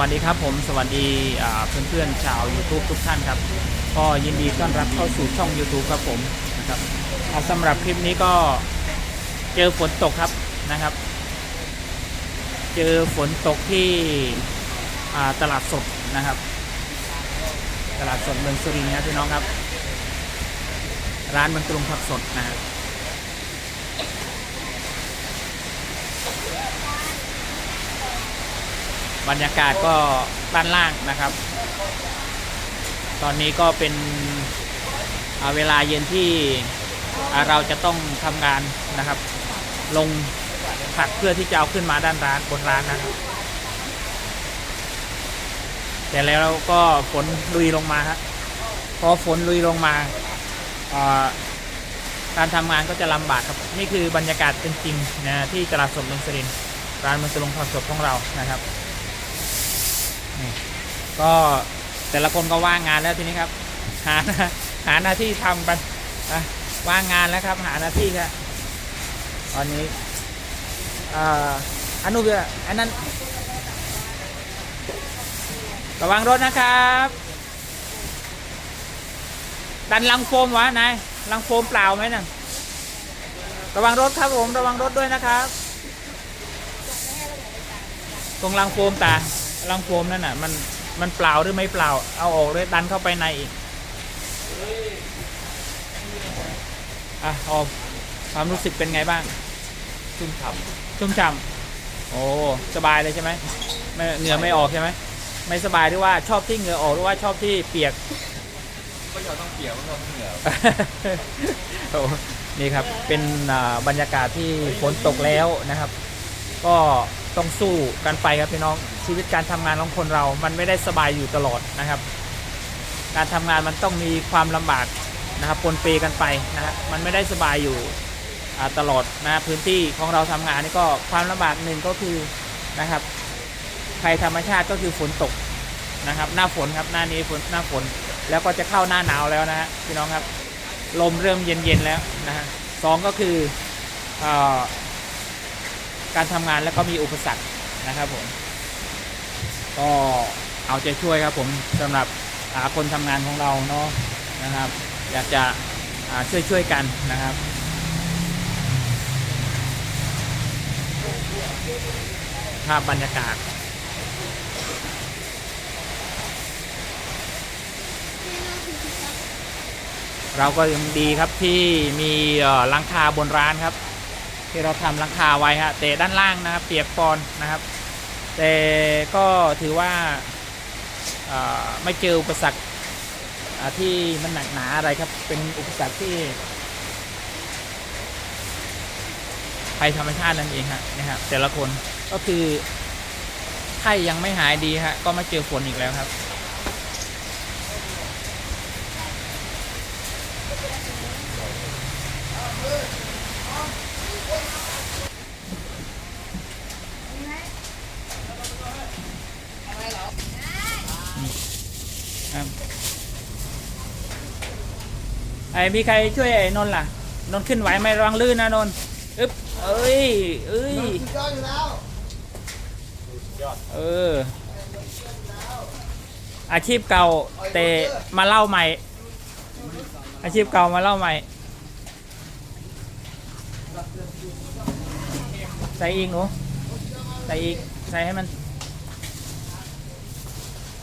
วัสดีครับผมสวัสดีอ่าเพื่อนๆชาว YouTube ทุกท่านครับก็ยินดีต้อนรับเข้าสู่ช่อง YouTube ครับผมนะครับสำหรับคลิปนี้ก็เจอฝนตกครับนะครับ เจอฝนตกที่ตลาดสดนะครับ ตลาดสดเมืองสุรินทร์นะพี่น้องครับ ร้านเมืองกรุงผักสดนะฮะบ รรยากาศก็ด้านล่างนะครับ ตอนนี้ก็เป็นอ่าเวลาเย็นที่เราจะต้องทำงานนะครับ ลงผักเพื่อที่จะเอาขึ้นมาด้านร้านบนร้านนะครับ แต่แล้วก็ฝนลุยลงมาครับพอฝนลุยลงมาการทำงานก็จะลำบากครับ นี่คือบรรยากาศจริงๆนะที่ตลาดสดเมืองสรินทร์ร้านมืองตลงผักสดของเรานะครับ ก็แต่ละคนก็ว่างงานแล้วทีนี้ครับ หาหาหน้าที่ทำกันะว่างงานแล้วครับ หาหน้าที่ครับตอนนี้อันนู้นเอันนั้น ระวังรถนะครับ ดันลังโฟมวะนายลังโฟมเปล่าไหมน่ะระวังรถครับผมระวังรถด้วยนะครับตรงลังโฟมตาลังโฟมนั่นน่ะมัน มันเปล่าหรือไม่เปล่า เอาออกเลยดันเข้าไปในอีกอะออกความรู้สึกเป็นไงบ้าง ชุ่มฉ่ชุ่มฉ่ำโอ้สบายเลยใช่ไหมไม่เหงื่อไม่ออกใช่ไหมไม่สบายหรือว่าชอบที่เหงื่อออกหรือว่าชอบที่เปียกำก็เราต้องเปียกก็ต้องเหงื่อโอ้นี่ครับ เป็นอ่าบรรยากาศที่ฝนตกแล้วนะครับ ก็ต้องสู้กันไปครับพี่น้อง ชีวิตการทำงานของคนเรา มันไม่ได้สบายอยู่ตลอดนะครับ การทำงานมันต้องมีความลำบากนะครับปนเปกันไปนะครับมันไม่ได้สบายอยู่ตลอดนะพื้นที่ของเราทำงานนี่ก็ความลำบากหนึ่งก็คือนะครับภัยธรรมชาติก็คือฝนตกนะครับ หน้าฝนครับหน้านี้ฝนหน้าฝนแล้วก็จะเข้าหน้าหนาวแล้วนะฮะพี่น้องครับลมเริ่มเย็นๆแล้วนะฮะสองก็คือออการทำงานแล้วก็มีอุปสรรคนะครับผม ก็เอาใจช่วยครับผมสำหรับคนทำงานของเราเนาะนะครับ อยากจะช่วยช่วยๆกันนะครับภาพบรรยากาศเราก็ยังดีครับที่มีหลังคาบนร้านครับ ที่เราทำหลังคาไว้ฮะแต่ด้านล่างนะครับ เปียกปอนนะครับ แต่ก็ถือว่าไม่เจออุปสรรคที่มันหนักหนาอะไรครับ เป็นอุปสรรคที่ภัยธรรมชาตินั่นเองฮะนะฮะแต่ละคนก็คือไข้ยังไม่หายดีฮะก็มาเจอฝนอีกแล้วครับครั ไอ้มีใครช่วยไอ้นนท์ล่ะ นนท์ขึ้นไหวไหมระวังลื่นนะนนท์อึ๊บเอ้ยเอ้ยสุดยอดอยู่แล้วเออ อาชีพเก่าแต่มาเล่าใหม่ อาชีพเก่ามาเล่าใหม่ใส่อีกหนูใส่อีกใส่ให้มัน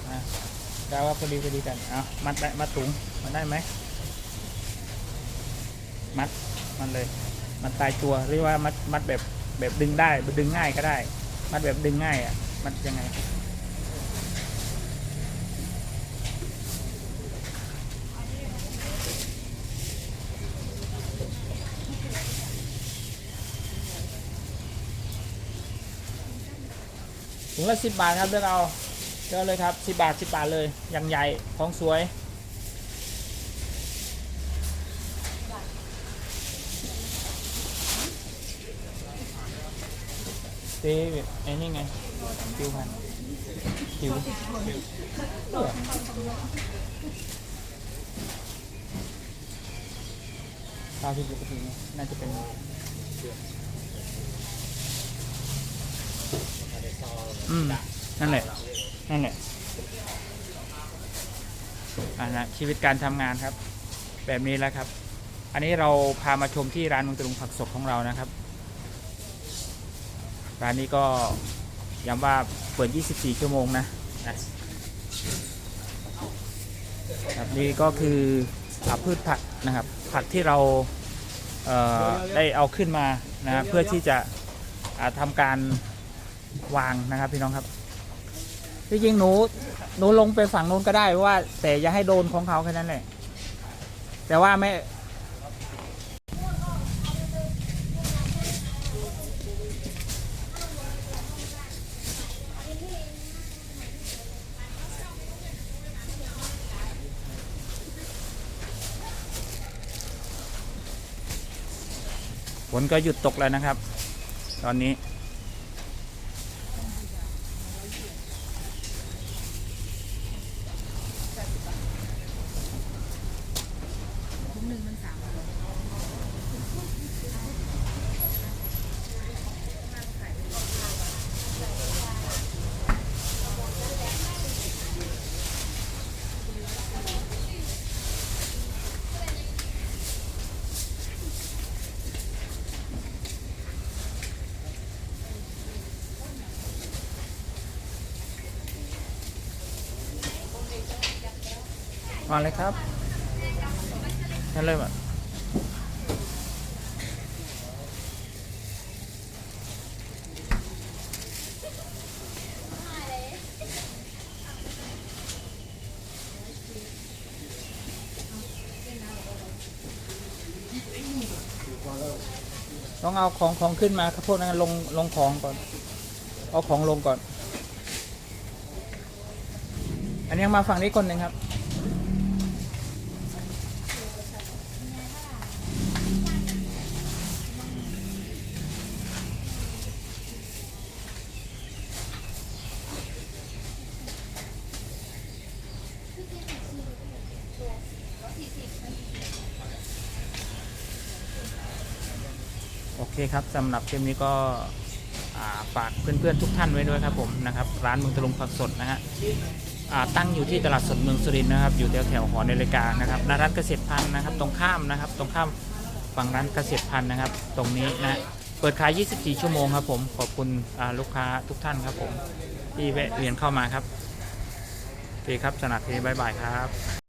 อะกาว่าพอดีพอดีกัน เอามัดได้มัดถุงมันได้ไหม มัดมันเลย มันตายตัวหรือว่ามัดมัดแบบแบบดึงได้ดึงง่ายก็ได้ มัดแบบดึงง่ายอะมัดยังไงถุงละสิบบาทครับเลือกเอาเลือกเลยครับสิบบาทสิบบาทเลยอย่างใหญ่ของสวย เต้ไอ้นี่ไงผิวพันผิวเออตาที่ปกตินี่ยน่าจะเป็นอืมนั่นแหละ นั่นแหละอ่านะชีวิตการทำงานครับ แบบนี้แหล้วครับ อันนี้เราพามาชมที่ร้านมืองตรุงผักสดของเรานะครับ ร้านนี้ก็ย้ำว่าเปิด 24 ชั่วโมงนะนะครับนี่ก็คืออาพืชผักนะครับ ผักที่เราเได้เอาขึ้นมานะเพื่อที่จะอ่าทำการวางนะครับพี่น้องครับที่จริงหนูหนูลงไปฝั่งนู้นก็ได้เพราะว่า แต่อย่าให้โดนของเขาแค่นั้นแหละแต่ว่าไม่ นก็หยุดตกแล้วนะครับ ตอนนี้ ถุงหนึ่งมันสามร้อย มาเลยครับนั่นเลยแบบต้องเอาของของขึ้นมาครับพวกนั้นลงลงของก่อน เอาของลงก่อน อันนี้มาฝั่งนี้คนหนึ่งครับ โอเคครับสำหรับคลิปนี้ก็ฝากเพื่อนๆทุกท่านไว้ด้วยครับผมนะครับร้านเมืองตะลุงผักสดนะฮะตั้งอยู่ที่ตลาดสดเมืองสุรินทร์นะครับ อยู่แถวแถวหอนาฬิกานะครับนร้านเกษตรพันธ์นะครับ ตรงข้ามนะครับ ตรงข้ามฝั่งร้านเกษตรพันธ์นะครับ ตรงนี้นะเปิดขาย 24 ชั่วโมงครับผม ขอบคุณลูกค้าทุกท่านครับผมที่แวะเวียนเข้ามาครับโอเคครับสนับเพย์บายบายครับ